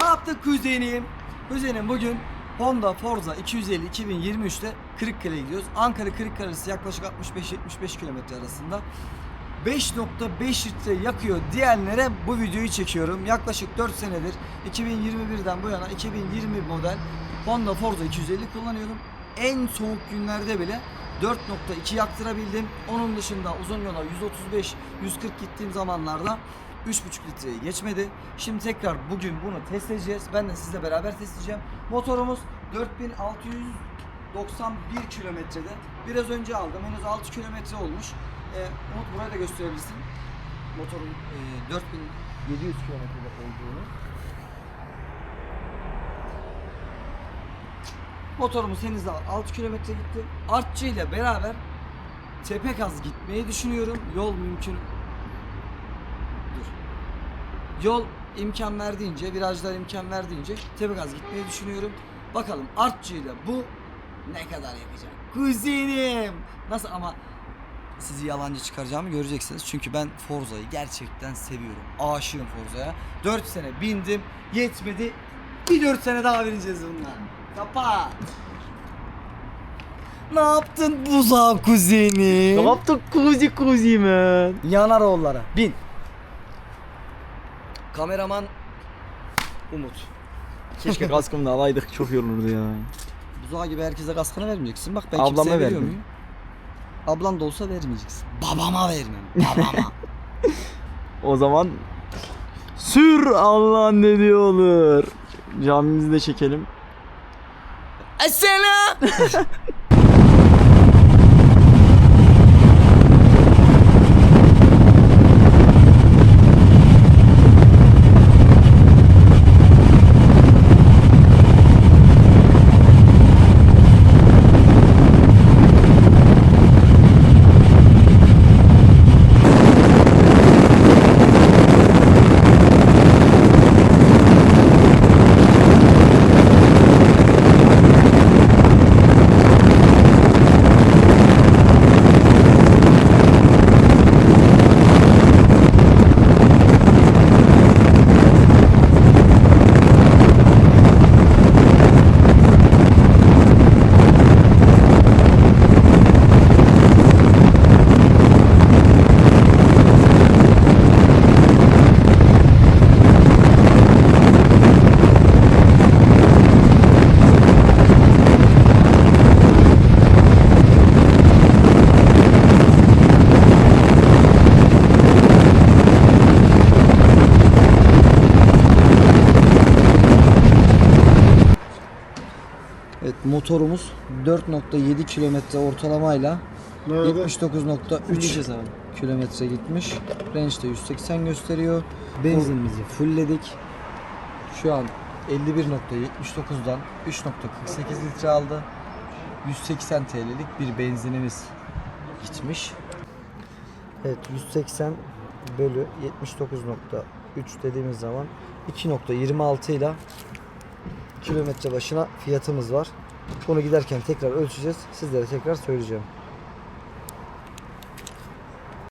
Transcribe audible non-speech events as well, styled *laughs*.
Ne yaptık kuzenim? Kuzenim bugün Honda Forza 250 2023'te Kırıkkale'ye gidiyoruz. Ankara Kırıkkale arası yaklaşık 65-75 kilometre arasında. 5.5 litre yakıyor diyenlere bu videoyu çekiyorum. Yaklaşık 4 senedir 2021'den bu yana 2020 model Honda Forza 250 kullanıyorum. En soğuk günlerde bile 4.2 yaktırabildim. Onun dışında uzun yola 135 140 gittiğim zamanlarda 3.5 litreyi geçmedi. Şimdi tekrar bugün bunu test edeceğiz. Ben de sizle beraber test edeceğim. Motorumuz 4691 kilometrede. Biraz önce aldım. Henüz 6 kilometre olmuş. Ee, Umut buraya da gösterebilirsin. Motorun e, 4700 kilometrede olduğunu. Motorumuz henüz daha 6 kilometre gitti. Artçı ile beraber Tepekaz gitmeyi düşünüyorum. Yol mümkün. Yol imkan verdiğince, virajlar imkan verdiğince Tepegaz gitmeyi düşünüyorum. Bakalım Artçı ile bu ne kadar yakacak? Kuzenim. Nasıl ama sizi yalancı çıkaracağımı göreceksiniz. Çünkü ben Forza'yı gerçekten seviyorum. Aşığım Forza'ya. 4 sene bindim. Yetmedi. Bir 4 sene daha bineceğiz bundan. Kapat. Ne yaptın buzağı kuzeni? Ne yaptık kuzi kuzi man? Yanar oğullara. Bin. Kameraman Umut. Keşke kaskımı da alaydık çok iyi olurdu ya. Buzağı gibi herkese kaskını vermeyeceksin. Bak ben Ablama kimseye veriyor verdim. muyum? Ablan da olsa vermeyeceksin. Babama vermem. *laughs* Babama. O zaman sür Allah ne diyor olur. Camimizi de çekelim. Esselam. *laughs* motorumuz 4.7 kilometre ortalamayla 79.3 abi. kilometre gitmiş. Range de 180 gösteriyor. Benzinimizi fullledik. Şu an 51.79'dan 3.48 litre aldı. 180 TL'lik bir benzinimiz gitmiş. Evet 180 bölü 79.3 dediğimiz zaman 2.26 ile kilometre başına fiyatımız var. Bunu giderken tekrar ölçeceğiz. Sizlere tekrar söyleyeceğim.